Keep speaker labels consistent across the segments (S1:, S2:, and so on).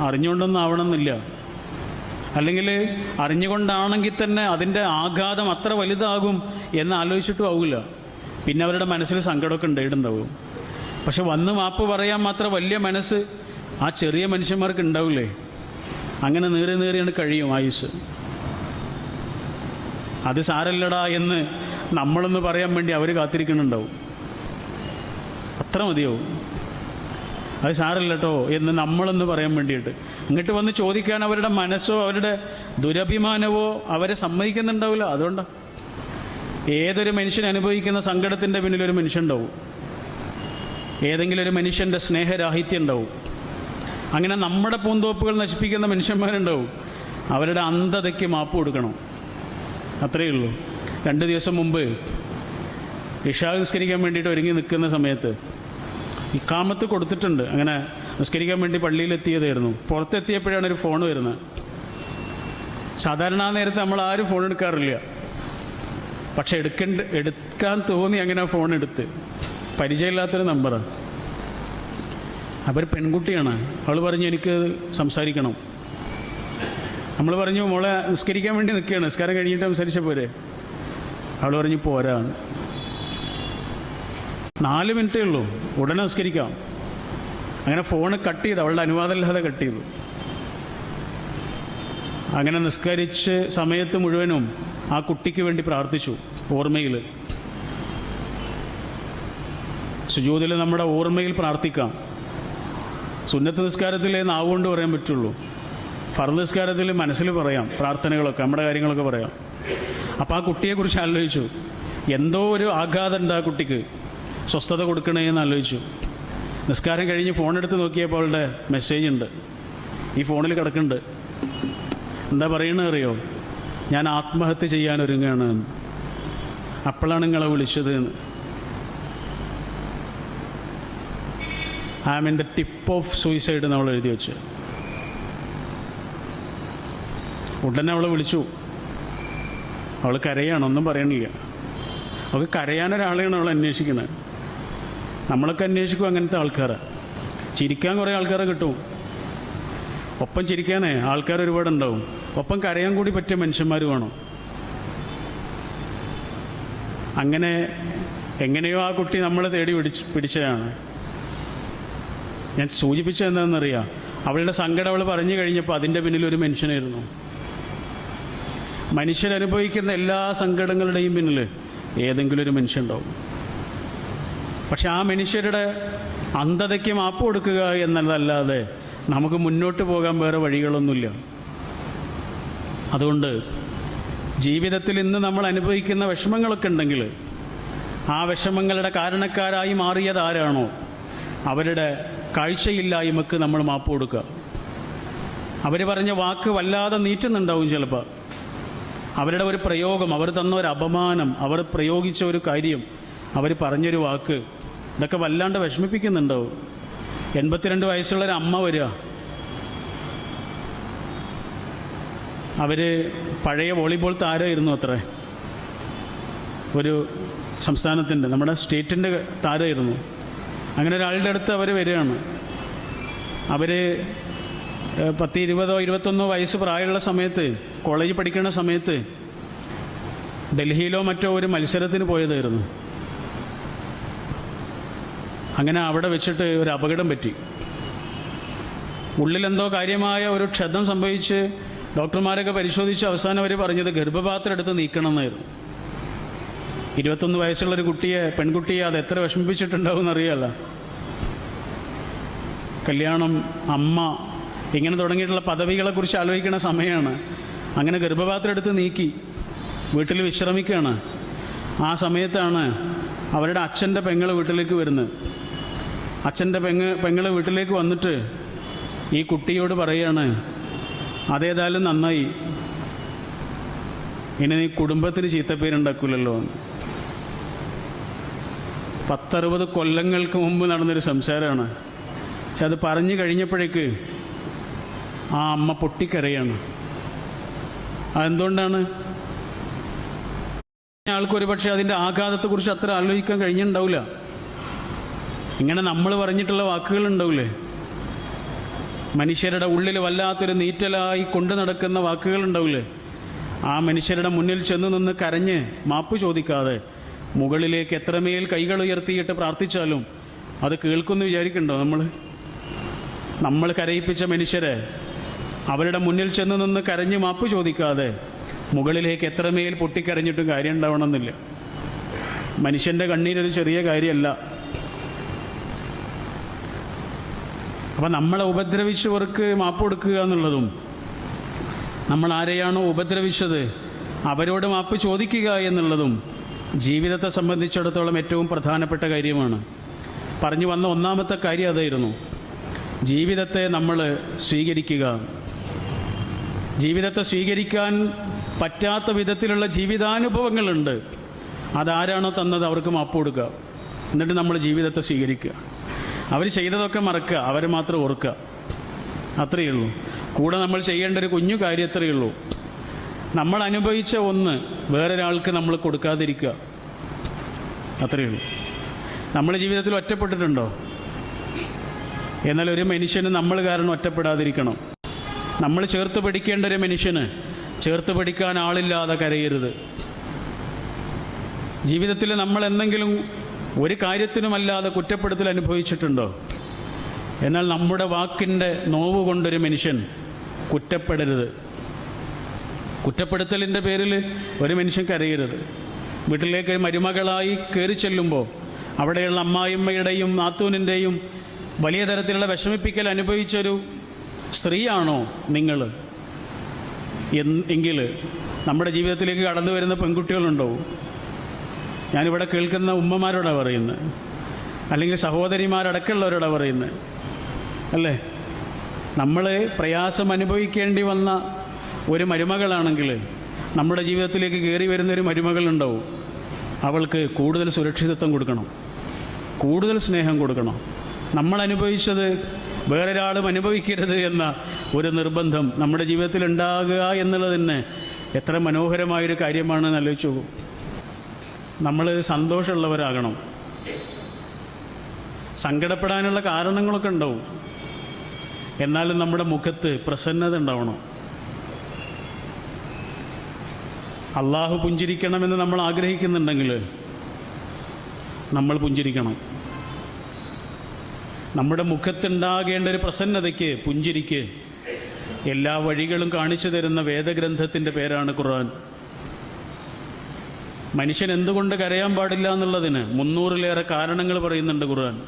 S1: അറിഞ്ഞുകൊണ്ടൊന്നും ആവണമെന്നില്ല അല്ലെങ്കിൽ അറിഞ്ഞുകൊണ്ടാണെങ്കിൽ തന്നെ അതിന്റെ ആഘാതം അത്ര വലുതാകും എന്ന് ആലോചിച്ചിട്ടും ആവില്ല. പിന്നെ അവരുടെ മനസ്സിൽ സങ്കടമൊക്കെ ഉണ്ടായിട്ടുണ്ടാവും. പക്ഷെ വന്ന് മാപ്പ് പറയാൻ മാത്രം വലിയ മനസ്സ് ആ ചെറിയ മനുഷ്യന്മാർക്ക് ഉണ്ടാവില്ലേ? അങ്ങനെ നേറി നേറിയാണ് കഴിയും ആയുസ്. അത് സാരല്ലടാ എന്ന് നമ്മളൊന്ന് പറയാൻ വേണ്ടി അവർ കാത്തിരിക്കുന്നുണ്ടാവും. അത്ര മതിയാവും. അത് സാറില്ല കേട്ടോ എന്ന് നമ്മളെന്ന് പറയാൻ വേണ്ടിയിട്ട്. ഇങ്ങോട്ട് വന്ന് ചോദിക്കാൻ അവരുടെ മനസ്സോ അവരുടെ ദുരഭിമാനവോ അവരെ സമ്മതിക്കുന്നുണ്ടാവില്ല. അതുകൊണ്ടാണ് ഏതൊരു മനുഷ്യൻ അനുഭവിക്കുന്ന സങ്കടത്തിന്റെ പിന്നിൽ ഒരു മനുഷ്യനുണ്ടാവും. ഏതെങ്കിലും ഒരു മനുഷ്യന്റെ സ്നേഹരാഹിത്യം ഉണ്ടാവും. അങ്ങനെ നമ്മുടെ പൂന്തോപ്പുകൾ നശിപ്പിക്കുന്ന മനുഷ്യന്മാരുണ്ടാവും. അവരുടെ അന്ധതയ്ക്ക് മാപ്പ് കൊടുക്കണം. അത്രയേ ഉള്ളൂ. രണ്ട് ദിവസം മുമ്പ് ഇഷാ നിസ്കരിക്കാൻ വേണ്ടിയിട്ട് ഒരുങ്ങി നിൽക്കുന്ന സമയത്ത് ഇക്കാമത്ത് കൊടുത്തിട്ടുണ്ട്. അങ്ങനെ നിസ്കരിക്കാൻ വേണ്ടി പള്ളിയിലെത്തിയതായിരുന്നു. പുറത്തെത്തിയപ്പോഴാണ് ഒരു ഫോൺ വരുന്നത്. സാധാരണ നേരത്ത് നമ്മൾ ആരും ഫോൺ എടുക്കാറില്ല. പക്ഷെ എടുക്കേണ്ട എടുക്കാൻ തോന്നി അങ്ങനെ ഫോൺ എടുത്ത്. പരിചയമില്ലാത്തൊരു നമ്പറാണ് അപ്പോൾ ഒരു പെൺകുട്ടിയാണ്. അവൾ പറഞ്ഞു എനിക്ക് സംസാരിക്കണം. നമ്മൾ പറഞ്ഞു മോളെ നിസ്കരിക്കാൻ വേണ്ടി നിൽക്കുകയാണ്. നിസ്കാരം കഴിഞ്ഞിട്ട് സംസാരിച്ച പോരെ? അവൾ പറഞ്ഞു പോരാ. നാല് മിനിറ്റേ ഉള്ളൂ. ഉടനെ നിസ്കരിക്കാം. അങ്ങനെ ഫോണ് കട്ട് ചെയ്ത് അവളുടെ അനുവാദമില്ലാതെ കട്ട് ചെയ്തു. അങ്ങനെ നിസ്കരിച്ച് സമയത്ത് മുഴുവനും ആ കുട്ടിക്ക് വേണ്ടി പ്രാർത്ഥിച്ചു ഓർമ്മയിൽ. സുജൂതിൽ നമ്മുടെ ഓർമ്മയിൽ പ്രാർത്ഥിക്കാം. സുന്നത്ത് നിസ്കാരത്തിലേ നാവുകൊണ്ട് പറയാൻ പറ്റുള്ളൂ. ഫർദ് നിസ്കാരത്തിൽ മനസ്സിൽ പറയാം പ്രാർത്ഥനകളൊക്കെ നമ്മുടെ കാര്യങ്ങളൊക്കെ പറയാം. അപ്പോൾ ആ കുട്ടിയെക്കുറിച്ച് ആലോചിച്ചു. എന്തോ ഒരു ആഘാതം ഉണ്ട് ആ കുട്ടിക്ക്. സ്വസ്ഥത കൊടുക്കണേ എന്ന് ആലോചിച്ചു. നിസ്കാരം കഴിഞ്ഞ് ഫോണെടുത്ത് നോക്കിയപ്പോൾ അവളുടെ മെസ്സേജ് ഉണ്ട്. ഈ ഫോണിൽ കിടക്കുന്നുണ്ട്. എന്താ പറയണത് അറിയോ? ഞാൻ ആത്മഹത്യ ചെയ്യാൻ ഒരുങ്ങുകയാണ്. അപ്പോഴാണ് നിങ്ങളെ വിളിച്ചത് എന്ന്. I am in the tip of suicide നമ്മൾ എഴുതി വെച്ച്. ഉടനെ അവളെ വിളിച്ചു. അവൾ കരയാണ് ഒന്നും പറയണില്ല അവൾക്ക് കരയാനൊരാളെയാണ് അവൾ അന്വേഷിക്കുന്നത്. നമ്മളൊക്കെ അന്വേഷിക്കും അങ്ങനത്തെ ആൾക്കാരെ. ചിരിക്കാൻ കുറേ ആൾക്കാരെ കിട്ടും. ഒപ്പം ചിരിക്കാനേ ആൾക്കാർ ഒരുപാട് ഉണ്ടാവും ഒപ്പം കരയാൻ കൂടി പറ്റിയ മനുഷ്യന്മാർ വേണം. അങ്ങനെ എങ്ങനെയോ ആ കുട്ടി നമ്മളെ തേടി പിടിച്ച് പിടിച്ചതാണ്. ഞാൻ സൂചിപ്പിച്ചത് എന്താണെന്നറിയാം? അവളുടെ സങ്കടം അവൾ പറഞ്ഞു കഴിഞ്ഞപ്പോൾ അതിന്റെ പിന്നിൽ ഒരു മനുഷ്യനായിരുന്നു. മനുഷ്യരനുഭവിക്കുന്ന എല്ലാ സങ്കടങ്ങളുടെയും പിന്നിൽ ഏതെങ്കിലും ഒരു മനുഷ്യനുണ്ടാവും പക്ഷെ ആ മനുഷ്യരുടെ അന്ധതയ്ക്ക് മാപ്പ് കൊടുക്കുക എന്നതല്ലാതെ നമുക്ക് മുന്നോട്ട് പോകാൻ വേറെ വഴികളൊന്നുമില്ല. അതുകൊണ്ട് ജീവിതത്തിൽ ഇന്ന് നമ്മൾ അനുഭവിക്കുന്ന വിഷമങ്ങളൊക്കെ ഉണ്ടെങ്കിൽ ആ വിഷമങ്ങളുടെ കാരണക്കാരായി മാറിയത് ആരാണോ അവരുടെ കാഴ്ചയില്ലായ്മക്ക് നമ്മൾ മാപ്പ് കൊടുക്കുക. അവർ പറഞ്ഞ വാക്ക് വല്ലാതെ നീറ്റുന്നുണ്ടാവും ചിലപ്പോൾ അവരുടെ ഒരു പ്രയോഗം അവർ തന്ന ഒരു അപമാനം അവർ പ്രയോഗിച്ച ഒരു കാര്യം അവർ പറഞ്ഞൊരു വാക്ക് ഇതൊക്കെ വല്ലാണ്ട് വിഷമിപ്പിക്കുന്നുണ്ടാവും എൺപത്തിരണ്ട് വയസ്സുള്ളൊരു അമ്മ വരിക. അവർ പഴയ വോളിബോൾ താരമായിരുന്നു അത്രേ. ഒരു സംസ്ഥാനത്തിന്റെ നമ്മുടെ സ്റ്റേറ്റിന്റെ താരമായിരുന്നു. അങ്ങനെ ഒരാളുടെ അടുത്ത് അവർ വരികയാണ്. അവർ പത്ത് ഇരുപതോ ഇരുപത്തൊന്നോ വയസ്സ് പ്രായമുള്ള സമയത്ത് കോളേജ് പഠിക്കുന്ന സമയത്ത് ഡൽഹിയിലോ മറ്റോ ഒരു മത്സരത്തിന് പോയതായിരുന്നു. അങ്ങനെ അവിടെ വെച്ചിട്ട് ഒരു അപകടം പറ്റി. ഉള്ളിലെന്തോ കാര്യമായ ഒരു ക്ഷതം സംഭവിച്ച് ഡോക്ടർമാരൊക്കെ പരിശോധിച്ച് അവസാനം അവർ പറഞ്ഞത് ഗർഭപാത്രം എടുത്ത് നീക്കണം എന്നായിരുന്നു. ഇരുപത്തൊന്ന് വയസ്സുള്ളൊരു കുട്ടിയെ പെൺകുട്ടിയെ അത് എത്ര വിഷമിപ്പിച്ചിട്ടുണ്ടാവും എന്നറിയാമല്ല കല്യാണം അമ്മ ഇങ്ങനെ തുടങ്ങിയിട്ടുള്ള പദവികളെക്കുറിച്ച് ആലോചിക്കുന്ന സമയമാണ് അങ്ങനെ ഗർഭപാത്രം എടുത്ത് നീക്കി വീട്ടിൽ വിശ്രമിക്കുകയാണ് ആ സമയത്താണ് അവരുടെ അച്ഛന്റെ പെങ്ങൾ വീട്ടിലേക്ക് വരുന്നത്. അച്ഛന്റെ പെങ്ങ് പെങ്ങളെ വീട്ടിലേക്ക് വന്നിട്ട് ഈ കുട്ടിയോട് പറയാണ് അതേതായാലും നന്നായി. ഇനി നീ കുടുംബത്തിന് ചീത്തപ്പേരുണ്ടാക്കില്ലല്ലോ പത്തറുപത് കൊല്ലങ്ങൾക്ക് മുമ്പ് നടന്നൊരു സംസാരമാണ്. പക്ഷെ അത് പറഞ്ഞു കഴിഞ്ഞപ്പോഴേക്ക് ആ അമ്മ പൊട്ടിക്കരയാണ്. അതെന്തുകൊണ്ടാണ്? ആൾക്കൊരു പക്ഷേ അതിന്റെ ആഘാതത്തെക്കുറിച്ച് അത്ര ആലോചിക്കാൻ കഴിഞ്ഞിട്ടുണ്ടാവില്ല. ഇങ്ങനെ നമ്മൾ പറഞ്ഞിട്ടുള്ള വാക്കുകൾ ഉണ്ടാവില്ലേ മനുഷ്യരുടെ ഉള്ളിൽ വല്ലാത്തൊരു നീറ്റലായി കൊണ്ടു നടക്കുന്ന വാക്കുകളുണ്ടാവില്ലേ ആ മനുഷ്യരുടെ മുന്നിൽ ചെന്ന് നിന്ന് കരഞ്ഞ് മാപ്പ് ചോദിക്കാതെ മുകളിലേക്ക് എത്രമേൽ കൈകൾ ഉയർത്തിയിട്ട് പ്രാർത്ഥിച്ചാലും അത് കേൾക്കുമെന്ന് വിചാരിക്കണ്ടോ നമ്മൾ? നമ്മൾ കരയിപ്പിച്ച മനുഷ്യരെ അവരുടെ മുന്നിൽ ചെന്ന് നിന്ന് കരഞ്ഞ് മാപ്പ് ചോദിക്കാതെ മുകളിലേക്ക് എത്രമേൽ പൊട്ടിക്കരഞ്ഞിട്ടും കാര്യം ഉണ്ടാവണമെന്നില്ല. മനുഷ്യന്റെ കണ്ണീരൊരു ചെറിയ കാര്യമല്ല. അപ്പം നമ്മളെ ഉപദ്രവിച്ചവർക്ക് മാപ്പ് കൊടുക്കുക എന്നുള്ളതും നമ്മൾ ആരെയാണോ ഉപദ്രവിച്ചത് അവരോട് മാപ്പ് ചോദിക്കുക എന്നുള്ളതും ജീവിതത്തെ സംബന്ധിച്ചിടത്തോളം ഏറ്റവും പ്രധാനപ്പെട്ട കാര്യമാണ്. പറഞ്ഞു വന്ന ഒന്നാമത്തെ കാര്യം അതായിരുന്നു. ജീവിതത്തെ നമ്മൾ സ്വീകരിക്കുക. ജീവിതത്തെ സ്വീകരിക്കാൻ പറ്റാത്ത വിധത്തിലുള്ള ജീവിതാനുഭവങ്ങളുണ്ട്. അതാരാണോ തന്നത് അവർക്ക് മാപ്പ് കൊടുക്കുക. എന്നിട്ട് നമ്മൾ ജീവിതത്തെ സ്വീകരിക്കുക. അവർ ചെയ്തതൊക്കെ മറക്കുക. അവർ മാത്രം ഓർക്കുക. അത്രയേ ഉള്ളൂ. കൂടെ നമ്മൾ ചെയ്യേണ്ട ഒരു കുഞ്ഞു കാര്യം അത്രയേ ഉള്ളൂ. നമ്മൾ അനുഭവിച്ച ഒന്ന് വേറൊരാൾക്ക് നമ്മൾ കൊടുക്കാതിരിക്കുക. അത്രയേ ഉള്ളൂ. നമ്മൾ ജീവിതത്തിൽ ഒറ്റപ്പെട്ടിട്ടുണ്ടോ? എന്നാൽ ഒരു മനുഷ്യന് നമ്മൾ കാരണം ഒറ്റപ്പെടാതിരിക്കണം. നമ്മൾ ചേർത്ത് പിടിക്കേണ്ട ഒരു മനുഷ്യന് ചേർത്ത് പിടിക്കാൻ ആളില്ലാതെ കരയരുത്. ജീവിതത്തിൽ നമ്മൾ എന്തെങ്കിലും ഒരു കാര്യത്തിനുമല്ലാതെ കുറ്റപ്പെടുത്തൽ അനുഭവിച്ചിട്ടുണ്ടോ? എന്നാൽ നമ്മുടെ വാക്കിന്റെ നോവ് കൊണ്ടൊരു മനുഷ്യൻ കുറ്റപ്പെടരുത്. കുറ്റപ്പെടുത്തലിന്റെ പേരിൽ ഒരു മനുഷ്യൻ കരയരുത്. വീട്ടിലേക്ക് മരുമകളായി കയറി ചെല്ലുമ്പോൾ അവിടെയുള്ള അമ്മായിമ്മയുടെയും നാത്തൂനിന്റെയും വലിയ തരത്തിലുള്ള വിഷമിപ്പിക്കൽ അനുഭവിച്ചൊരു സ്ത്രീയാണോ നിങ്ങൾ? എങ്കിൽ നമ്മുടെ ജീവിതത്തിലേക്ക് കടന്നു വരുന്ന പെൺകുട്ടികളുണ്ടാവും ഞാനിവിടെ കേൾക്കുന്ന ഉമ്മമാരോടാണ് പറയുന്നത് അല്ലെങ്കിൽ സഹോദരിമാരടക്കമുള്ളവരോടാണ് പറയുന്നത് അല്ലേ? നമ്മൾ പ്രയാസം അനുഭവിക്കേണ്ടി വന്ന ഒരു മരുമകളാണെങ്കിൽ നമ്മുടെ ജീവിതത്തിലേക്ക് കയറി വരുന്ന ഒരു മരുമകളുണ്ടാവും. അവൾക്ക് കൂടുതൽ സുരക്ഷിതത്വം കൊടുക്കണം. കൂടുതൽ സ്നേഹം കൊടുക്കണം. നമ്മൾ അനുഭവിച്ചത് വേറൊരാളും അനുഭവിക്കരുത് എന്ന ഒരു നിർബന്ധം നമ്മുടെ ജീവിതത്തിൽ ഉണ്ടാകുക എന്നുള്ളത് തന്നെ എത്ര മനോഹരമായൊരു കാര്യമാണെന്ന് ആലോചിച്ചു നമ്മൾ സന്തോഷമുള്ളവരാകണം. സങ്കടപ്പെടാനുള്ള കാരണങ്ങളൊക്കെ ഉണ്ടാവും. എന്നാലും നമ്മുടെ മുഖത്ത് പ്രസന്നത ഉണ്ടാവണം. അള്ളാഹു പുഞ്ചിരിക്കണമെന്ന് നമ്മൾ ആഗ്രഹിക്കുന്നുണ്ടെങ്കിൽ നമ്മൾ പുഞ്ചിരിക്കണം. നമ്മുടെ മുഖത്തുണ്ടാകേണ്ട ഒരു പ്രസന്നതയ്ക്ക് പുഞ്ചിരിക്ക് എല്ലാ വഴികളും കാണിച്ചു തരുന്ന വേദഗ്രന്ഥത്തിന്റെ പേരാണ് ഖുർആൻ. മനുഷ്യൻ എന്തുകൊണ്ട് കരയാൻ പാടില്ല എന്നുള്ളതിന് മുന്നൂറിലേറെ കാരണങ്ങൾ പറയുന്നുണ്ട് ഖുർആൻ.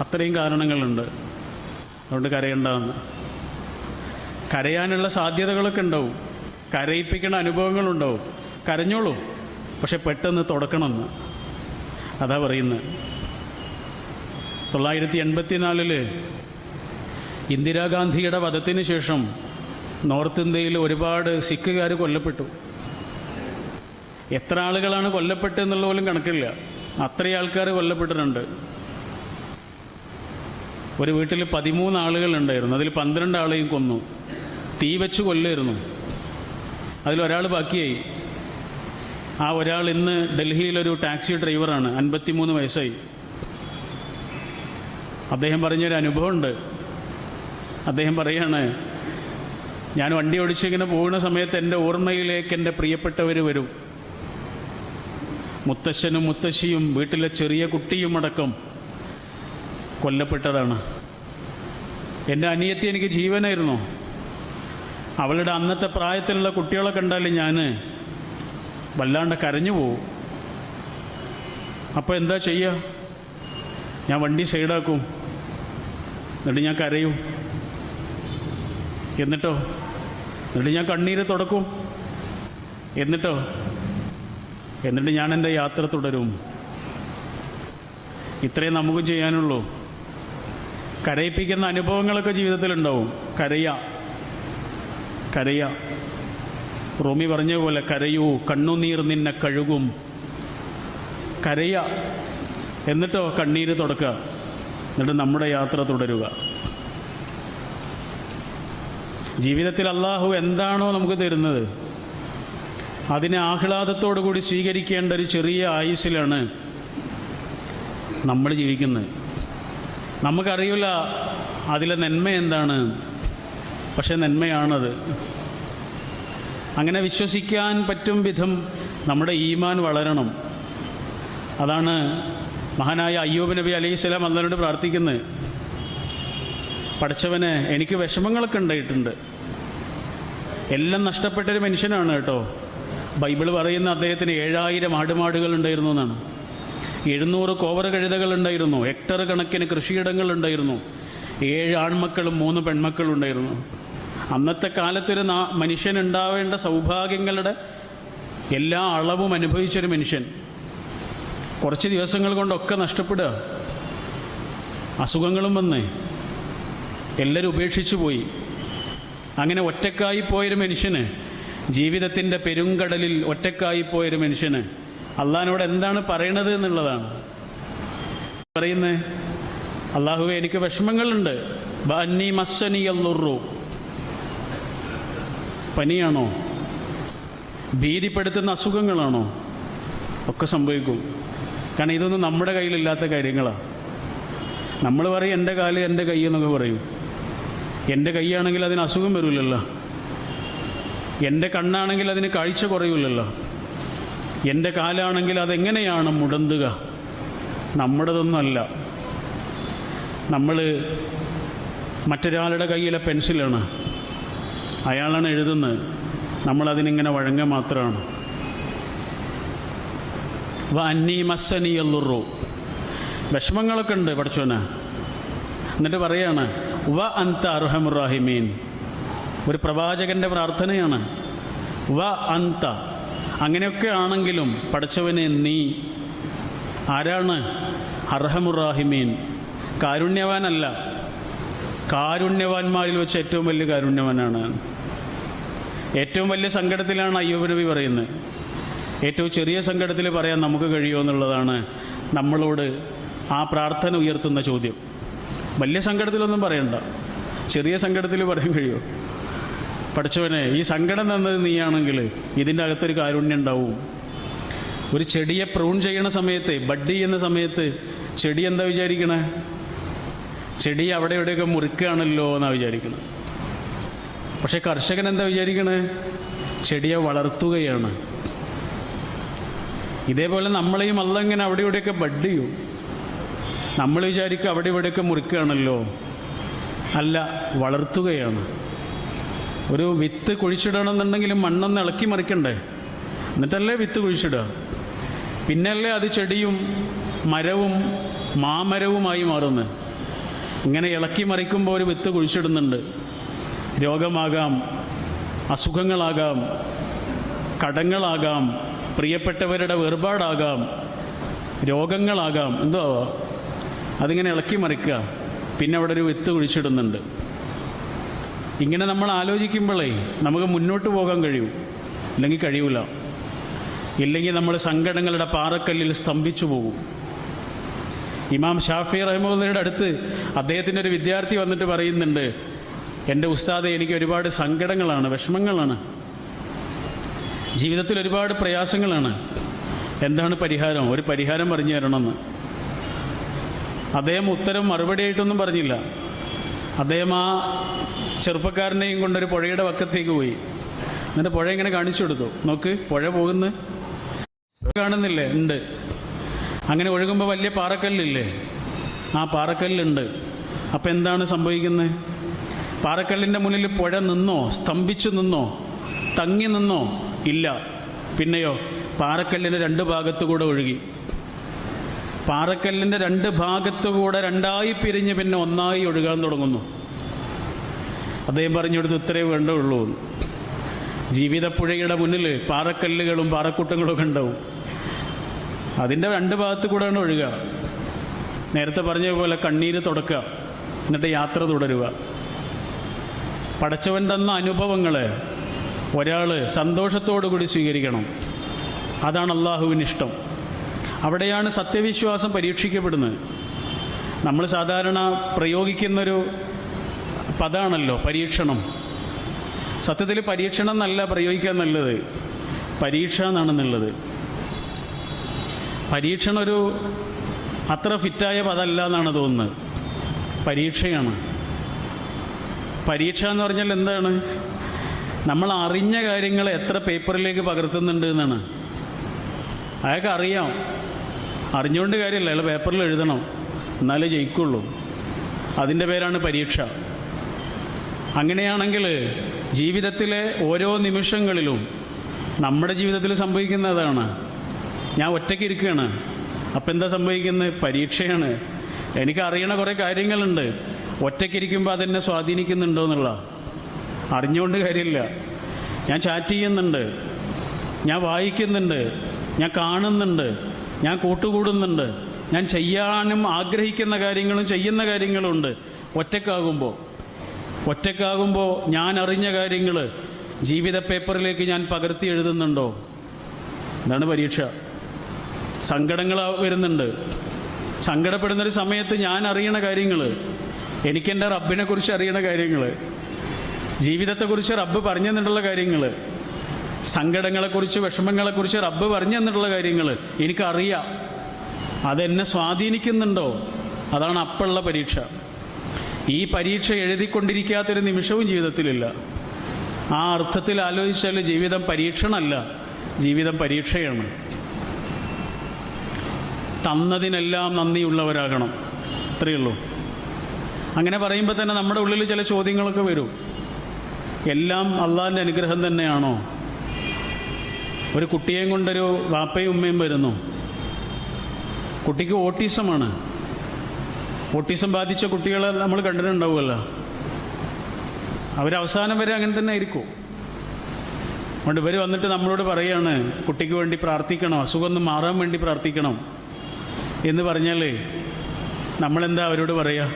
S1: അത്രയും കാരണങ്ങളുണ്ട്. അതുകൊണ്ട് കരയണ്ടെന്ന്. കരയാനുള്ള സാധ്യതകളൊക്കെ ഉണ്ടാവും. കരയിപ്പിക്കുന്ന അനുഭവങ്ങളുണ്ടാവും. കരഞ്ഞോളൂ. പക്ഷെ പെട്ടെന്ന് തുടക്കണമെന്ന്. അതാ പറയുന്നത് തൊള്ളായിരത്തി എൺപത്തിനാലിൽ ഇന്ദിരാഗാന്ധിയുടെ വധത്തിന് ശേഷം നോർത്ത് ഇന്ത്യയിൽ ഒരുപാട് സിഖുകാർ കൊല്ലപ്പെട്ടു. എത്ര ആളുകളാണ് കൊല്ലപ്പെട്ടെന്നുള്ള പോലും കണക്കില്ല. അത്രയും ആൾക്കാർ കൊല്ലപ്പെട്ടിട്ടുണ്ട്. ഒരു വീട്ടിൽ പതിമൂന്ന് ആളുകളുണ്ടായിരുന്നു അതിൽ പന്ത്രണ്ട് ആളെയും കൊന്നു. തീ വെച്ച് കൊല്ലായിരുന്നു. അതിലൊരാൾ ബാക്കിയായി. ആ ഒരാൾ ഇന്ന് ഡൽഹിയിലൊരു ടാക്സി ഡ്രൈവറാണ്. അൻപത്തിമൂന്ന് വയസ്സായി. അദ്ദേഹം പറഞ്ഞൊരു അനുഭവമുണ്ട്. അദ്ദേഹം പറയാണ് ഞാൻ വണ്ടി ഓടിച്ചിങ്ങനെ പോകുന്ന സമയത്ത് എന്റെ ഓർമ്മയിലേക്ക് എന്റെ പ്രിയപ്പെട്ടവർ വരും. മുത്തശ്ശനും മുത്തശ്ശിയും വീട്ടിലെ ചെറിയ കുട്ടിയുമടക്കം കൊല്ലപ്പെട്ടതാണ്. എന്റെ അനിയത്തി എനിക്ക് ജീവനായിരുന്നു. അവളുടെ അന്നത്തെ പ്രായത്തിലുള്ള കുട്ടികളെ കണ്ടാൽ ഞാൻ വല്ലാണ്ട് കരഞ്ഞു പോവും. അപ്പോൾ എന്താ ചെയ്യുക ഞാൻ വണ്ടി സൈഡാക്കും. എന്നിട്ട് ഞാൻ കരയും. എന്നിട്ടോ? എന്നിട്ട് ഞാൻ കണ്ണീര് തുടക്കും. എന്നിട്ടോ? എന്നിട്ട് ഞാൻ എന്റെ യാത്ര തുടരും. ഇത്രയും നമുക്ക് ചെയ്യാനുള്ളൂ. കരയിപ്പിക്കുന്ന അനുഭവങ്ങളൊക്കെ ജീവിതത്തിലുണ്ടാവും. കരയ. കരയ. റോമി പറഞ്ഞ പോലെ കരയൂ കണ്ണുനീർ നിന്നെ കഴുകും. കരയ. എന്നിട്ടോ കണ്ണീര് തുടക്കുക എന്നിട്ട് നമ്മുടെ യാത്ര തുടരുക. ജീവിതത്തിൽ അള്ളാഹു എന്താണോ നമുക്ക് തരുന്നത്? അതിനെ ആഹ്ലാദത്തോടു കൂടി സ്വീകരിക്കേണ്ട ഒരു ചെറിയ ആയുസ്സിലാണ് നമ്മൾ ജീവിക്കുന്നത്. നമുക്കറിയില്ല അതിലെ നന്മ എന്താണ് പക്ഷേ നന്മയാണത്. അങ്ങനെ വിശ്വസിക്കാൻ പറ്റും വിധം നമ്മുടെ ഈമാൻ വളരണം. അതാണ് മഹാനായ അയ്യൂബ് നബി അലൈഹി സ്വലാം അന്നോട് പ്രാർത്ഥിക്കുന്നത്. പഠിച്ചവന് എനിക്ക് വിഷമങ്ങളൊക്കെ ഉണ്ടായിട്ടുണ്ട്. എല്ലാം നഷ്ടപ്പെട്ടൊരു മനുഷ്യനാണ് കേട്ടോ. ബൈബിൾ പറയുന്ന അദ്ദേഹത്തിന് ഏഴായിരം ആടുമാടുകൾ ഉണ്ടായിരുന്നു എന്നാണ്. എഴുന്നൂറ് കോവർ കഴുതകൾ ഉണ്ടായിരുന്നു. ഹെക്ടർ കണക്കിന് കൃഷിയിടങ്ങൾ ഉണ്ടായിരുന്നു. ഏഴ് ആൺമക്കളും മൂന്ന് പെൺമക്കളും ഉണ്ടായിരുന്നു. അന്നത്തെ കാലത്തൊരു നാ മനുഷ്യൻ ഉണ്ടാവേണ്ട സൗഭാഗ്യങ്ങളുടെ എല്ലാ അളവും അനുഭവിച്ചൊരു മനുഷ്യൻ. കുറച്ച് ദിവസങ്ങൾ കൊണ്ടൊക്കെ നഷ്ടപ്പെടുക. അസുഖങ്ങളും വന്ന്. എല്ലാവരും ഉപേക്ഷിച്ചു പോയി. അങ്ങനെ ഒറ്റക്കായി പോയൊരു മനുഷ്യന് ജീവിതത്തിന്റെ പെരുങ്കടലിൽ ഒറ്റക്കായി പോയൊരു മനുഷ്യന് അള്ളഹാനോട് എന്താണ് പറയണത് എന്നുള്ളതാണ്. പറയുന്നേ അള്ളാഹുവെ എനിക്ക് വിഷമങ്ങളുണ്ട്. ബന്നി മസ്സനി പനിയാണോ? ഭീതിപ്പെടുത്തുന്ന അസുഖങ്ങളാണോ? ഒക്കെ സംഭവിക്കും. കാരണം ഇതൊന്നും നമ്മുടെ കയ്യിലില്ലാത്ത കാര്യങ്ങളാണ് നമ്മൾ പറയും എന്റെ കാൽ എന്റെ കൈ എന്നൊക്കെ പറയും. എന്റെ കൈയാണെങ്കിൽ അതിന് അസുഖം വരില്ലല്ലോ എന്റെ കണ്ണാണെങ്കിൽ അതിന് കാഴ്ച കുറയില്ലല്ലോ എന്റെ കാലാണെങ്കിൽ അതെങ്ങനെയാണ് മുടന്തുക? നമ്മുടേതൊന്നുമല്ല. നമ്മൾ മറ്റൊരാളുടെ കയ്യിലെ പെൻസിലാണ്. അയാളാണ് എഴുതുന്നത്. നമ്മളതിനിങ്ങനെ വഴങ്ങുക മാത്രമാണ്. വ അന്നി മസ്സനി എല്ലുറു വിഷമങ്ങളൊക്കെ ഉണ്ട് പഠിച്ചോന് എന്നിട്ട് പറയാണ് വ അന്ത അർഹമുറാഹിമീൻ ഒരു പ്രവാചകന്റെ പ്രാർത്ഥനയാണ്. വ അന്ത. അങ്ങനെയൊക്കെ ആണെങ്കിലും പഠിച്ചവനെ നീ ആരാണ്? അർഹമുറാഹിമീൻ. കാരുണ്യവാനല്ല. കാരുണ്യവാന്മാരിൽ വെച്ച് ഏറ്റവും വലിയ കാരുണ്യവാനാണ്. ഏറ്റവും വലിയ സങ്കടത്തിലാണ് അയ്യൂബ് നബി പറയുന്നത്. ഏറ്റവും ചെറിയ സങ്കടത്തിൽ പറയാൻ നമുക്ക് കഴിയുമോ എന്നുള്ളതാണ് നമ്മളോട് ആ പ്രാർത്ഥന ഉയർത്തുന്ന ചോദ്യം. വലിയ സങ്കടത്തിലൊന്നും പറയണ്ട. ചെറിയ സങ്കടത്തിൽ പറയാൻ കഴിയുമോ? പഠിച്ചവനെ ഈ സങ്കടം തന്നത് നീയാണെങ്കിൽ ഇതിന്റെ അകത്തൊരു കാരുണ്യം ഉണ്ടാവും. ഒരു ചെടിയെ പ്രൂൺ ചെയ്യണ സമയത്ത് ബഡ് ചെയ്യുന്ന സമയത്ത് ചെടി എന്താ വിചാരിക്കണേ? ചെടി അവിടെ ഇവിടെയൊക്കെ മുറിക്കുകയാണല്ലോ എന്നാണ് വിചാരിക്കുന്നത് പക്ഷെ കർഷകൻ എന്താ വിചാരിക്കണേ? ചെടിയെ വളർത്തുകയാണ്. ഇതേപോലെ നമ്മളെയും അല്ല ഇങ്ങനെ അവിടെ ഇവിടെയൊക്കെ ബഡ് ചെയ്യും. നമ്മൾ വിചാരിക്കുക അവിടെ ഇവിടെയൊക്കെ മുറിക്കുകയാണല്ലോ. അല്ല വളർത്തുകയാണ്. ഒരു വിത്ത് കുഴിച്ചിടണമെന്നുണ്ടെങ്കിലും മണ്ണൊന്ന് ഇളക്കി മറിക്കണ്ടേ? എന്നിട്ടല്ലേ വിത്ത് കുഴിച്ചിടുക? പിന്നല്ലേ അത് ചെടിയും മരവും മാമരവുമായി മാറുന്നത് ഇങ്ങനെ ഇളക്കി മറിക്കുമ്പോൾ ഒരു വിത്ത് കുഴിച്ചിടുന്നുണ്ട്. രോഗമാകാം അസുഖങ്ങളാകാം കടങ്ങളാകാം പ്രിയപ്പെട്ടവരുടെ വേർപാടാകാം രോഗങ്ങളാകാം. എന്തോ അതിങ്ങനെ ഇളക്കി മറിക്കുക. പിന്നെ അവിടെ ഒരു വിത്ത് കുഴിച്ചിടുന്നുണ്ട്. ഇങ്ങനെ നമ്മൾ ആലോചിക്കുമ്പോഴേ നമുക്ക് മുന്നോട്ട് പോകാൻ കഴിയും. ഇല്ലെങ്കിൽ കഴിയൂല. ഇല്ലെങ്കിൽ നമ്മൾ സങ്കടങ്ങളുടെ പാറക്കല്ലിൽ സ്തംഭിച്ചു പോകും. ഇമാം ഷാഫി റഹ്മുള്ളയുടെ അടുത്ത് അദ്ദേഹത്തിന്റെ ഒരു വിദ്യാർത്ഥി വന്നിട്ട് പറയുന്നുണ്ട് എന്റെ ഉസ്താദെ എനിക്ക് ഒരുപാട് സങ്കടങ്ങളാണ് വിഷമങ്ങളാണ്. ജീവിതത്തിൽ ഒരുപാട് പ്രയാസങ്ങളാണ്. എന്താണ് പരിഹാരം? ഒരു പരിഹാരം പറഞ്ഞു തരണമെന്ന്. അദ്ദേഹം ഉത്തരം മറുപടിയായിട്ടൊന്നും പറഞ്ഞില്ല. അദ്ദേഹം ആ ചെറുപ്പക്കാരനെയും കൊണ്ടൊരു പുഴയുടെ വക്കത്തേക്ക് പോയി. എന്നിട്ട് പുഴ ഇങ്ങനെ കാണിച്ചു കൊടുത്തു. നോക്ക് പുഴ പോകുന്നു. കാണുന്നില്ലേ? ഉണ്ട്. അങ്ങനെ ഒഴുകുമ്പോൾ വലിയ പാറക്കല്ലില്ലേ? ആ പാറക്കല്ലുണ്ട്. അപ്പം എന്താണ് സംഭവിക്കുന്നത് പാറക്കല്ലിന്റെ മുന്നിൽ പുഴ നിന്നോ? സ്തംഭിച്ചു നിന്നോ? തങ്ങി നിന്നോ? ഇല്ല. പിന്നെയോ പാറക്കല്ലിന്റെ രണ്ട് ഭാഗത്തു കൂടെ ഒഴുകി. പാറക്കല്ലിന്റെ രണ്ട് ഭാഗത്തു കൂടെ രണ്ടായി പിരിഞ്ഞ് പിന്നെ ഒന്നായി ഒഴുകാൻ തുടങ്ങുന്നു. അദ്ദേഹം പറഞ്ഞെടുത്ത് ഇത്രേ വേണ്ടുള്ളൂ. ജീവിതപ്പുഴയുടെ മുന്നിൽ പാറക്കല്ലുകളും പാറക്കൂട്ടങ്ങളും ഒക്കെ ഉണ്ടാവും. അതിന്റെ രണ്ട് ഭാഗത്ത് കൂടെയാണ് ഒഴുകുക. നേരത്തെ പറഞ്ഞ പോലെ കണ്ണീര് തുടക്കുക. എന്നിട്ട് യാത്ര തുടരുക. പടച്ചവൻ തന്ന അനുഭവങ്ങളെ ഒരാൾ സന്തോഷത്തോടു കൂടി സ്വീകരിക്കണം. അതാണ് അള്ളാഹുവിന് ഇഷ്ടം അവിടെയാണ് സത്യവിശ്വാസം പരീക്ഷിക്കപ്പെടുന്നത്. നമ്മൾ സാധാരണ പ്രയോഗിക്കുന്നൊരു പദാണല്ലോ പരീക്ഷണം. സത്യത്തിൽ പരീക്ഷണം എന്നല്ല പ്രയോഗിക്കാൻ നല്ലത്. പരീക്ഷ എന്നാണ് നല്ലത് പരീക്ഷണം ഒരു അത്ര ഫിറ്റായ പദമല്ല എന്നാണ് തോന്നുന്നത്. പരീക്ഷയാണ്. പരീക്ഷ എന്ന് പറഞ്ഞാൽ എന്താണ്? നമ്മൾ അറിഞ്ഞ കാര്യങ്ങൾ എത്ര പേപ്പറിലേക്ക് പകർത്തുന്നുണ്ട് എന്നാണ്. അയാൾക്ക് അറിയാം അറിഞ്ഞുകൊണ്ട് കാര്യമില്ല അയാൾ പേപ്പറിൽ എഴുതണം. എന്നാലേ ജയിക്കുള്ളൂ. അതിന്റെ പേരാണ് പരീക്ഷ. അങ്ങനെയാണെങ്കിൽ ജീവിതത്തിലെ ഓരോ നിമിഷങ്ങളിലും നമ്മുടെ ജീവിതത്തിൽ സംഭവിക്കുന്നതാണ്. ഞാൻ ഒറ്റയ്ക്ക് ഇരിക്കുകയാണ്. അപ്പം എന്താ സംഭവിക്കുന്നത്? പരീക്ഷയാണ്. എനിക്ക് അറിയണ കുറേ കാര്യങ്ങളുണ്ട്. ഒറ്റയ്ക്കിരിക്കുമ്പോൾ അതെന്നെ സ്വാധീനിക്കുന്നുണ്ടോ എന്നുള്ള. അറിഞ്ഞുകൊണ്ട് കാര്യമില്ല. ഞാൻ ചാറ്റ് ചെയ്യുന്നുണ്ട്. ഞാൻ വായിക്കുന്നുണ്ട്. ഞാൻ കാണുന്നുണ്ട് ഞാൻ കൂട്ടുകൂടുന്നുണ്ട് ഞാൻ ചെയ്യാനും ആഗ്രഹിക്കുന്ന കാര്യങ്ങളും ചെയ്യുന്ന കാര്യങ്ങളും ഉണ്ട് ഒറ്റക്കാകുമ്പോൾ ഒറ്റക്കാകുമ്പോൾ ഞാൻ അറിഞ്ഞ കാര്യങ്ങൾ ജീവിത പേപ്പറിലേക്ക് ഞാൻ പകർത്തി എഴുതുന്നുണ്ടോ? ഇതാണ് പരീക്ഷ? സങ്കടങ്ങൾ വരുന്നുണ്ട്. സങ്കടപ്പെടുന്നൊരു സമയത്ത് ഞാൻ അറിയണ കാര്യങ്ങൾ എനിക്കെന്റെ റബ്ബിനെ കുറിച്ച് അറിയണ കാര്യങ്ങൾ ജീവിതത്തെക്കുറിച്ച് റബ്ബ് പറഞ്ഞു തന്നിട്ടുള്ള കാര്യങ്ങൾ സങ്കടങ്ങളെക്കുറിച്ച് വിഷമങ്ങളെക്കുറിച്ച് റബ്ബ് പറഞ്ഞു തന്നിട്ടുള്ള കാര്യങ്ങൾ എനിക്കറിയാം. അതെന്നെ സ്വാധീനിക്കുന്നുണ്ടോ? അതാണ് അപ്പുള്ള പരീക്ഷ. ഈ പരീക്ഷ എഴുതിക്കൊണ്ടിരിക്കാത്തൊരു നിമിഷവും ജീവിതത്തിലില്ല. ആ അർത്ഥത്തിൽ ആലോചിച്ചാൽ ജീവിതം പരീക്ഷണമല്ല ജീവിതം പരീക്ഷയാണ്. തന്നതിനെല്ലാം നന്ദിയുള്ളവരാകണം. അത്രയേ ഉള്ളൂ. അങ്ങനെ പറയുമ്പോൾ തന്നെ നമ്മുടെ ഉള്ളിൽ ചില ചോദ്യങ്ങളൊക്കെ വരും. എല്ലാം അള്ളാഹിന്റെ അനുഗ്രഹം തന്നെയാണോ? ഒരു കുട്ടിയെയും കൊണ്ടൊരു വാപ്പയും ഉമ്മയും വരുന്നു. കുട്ടിക്ക് ഓട്ടീസമാണ്. ഓട്ടിസം ബാധിച്ച കുട്ടികളെ നമ്മൾ കണ്ടിട്ടുണ്ടാവുമല്ലോ. അവരവസാനം വരെ അങ്ങനെ തന്നെ ആയിരിക്കും. അതുകൊണ്ട് ഇവർ വന്നിട്ട് നമ്മളോട് പറയാണ് കുട്ടിക്ക് വേണ്ടി പ്രാർത്ഥിക്കണം അസുഖം മാറാൻ വേണ്ടി പ്രാർത്ഥിക്കണം എന്ന് പറഞ്ഞാൽ നമ്മളെന്താ അവരോട് പറയുക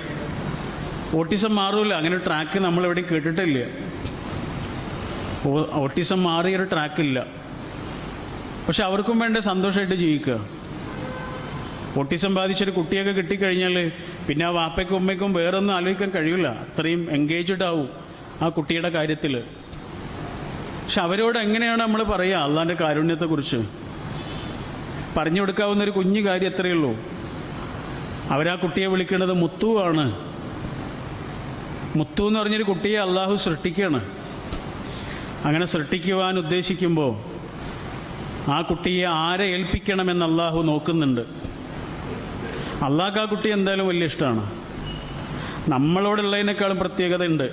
S1: ഓട്ടിസം മാറൂല. അങ്ങനെ ട്രാക്ക് നമ്മളെവിടെയും കേട്ടിട്ടില്ല. ഓട്ടിസം മാറിയൊരു ട്രാക്കില്ല. പക്ഷെ അവർക്കും വേണ്ട സന്തോഷമായിട്ട് ജീവിക്കുക. ഓട്ടിസം ബാധിച്ചൊരു കുട്ടിയൊക്കെ കിട്ടിക്കഴിഞ്ഞാൽ പിന്നെ ആ വാപ്പയ്ക്കും ഉമ്മയ്ക്കും വേറൊന്നും ആലോചിക്കാൻ കഴിയില്ല. അത്രയും എൻഗേജ്ഡ് ആവും ആ കുട്ടിയുടെ കാര്യത്തിൽ പക്ഷെ അവരോട് എങ്ങനെയാണ് നമ്മൾ പറയുക? അള്ളാന്റെ കാരുണ്യത്തെക്കുറിച്ച്. പറഞ്ഞു കൊടുക്കാവുന്ന ഒരു കുഞ്ഞു കാര്യം എത്രയേ ഉള്ളൂ. അവരാ കുട്ടിയെ വിളിക്കുന്നത് മുത്തു ആണ്. മുത്തു എന്ന് പറഞ്ഞൊരു കുട്ടിയെ അള്ളാഹു സൃഷ്ടിക്കുകയാണ്. അങ്ങനെ സൃഷ്ടിക്കുവാൻ ഉദ്ദേശിക്കുമ്പോൾ ആ കുട്ടിയെ ആരെ ഏൽപ്പിക്കണമെന്ന് അള്ളാഹു നോക്കുന്നുണ്ട്. അള്ളാഹ് ആ കുട്ടി എന്തായാലും വലിയ ഇഷ്ടമാണ്. നമ്മളോടുള്ളതിനേക്കാളും പ്രത്യേകത ഉണ്ട്.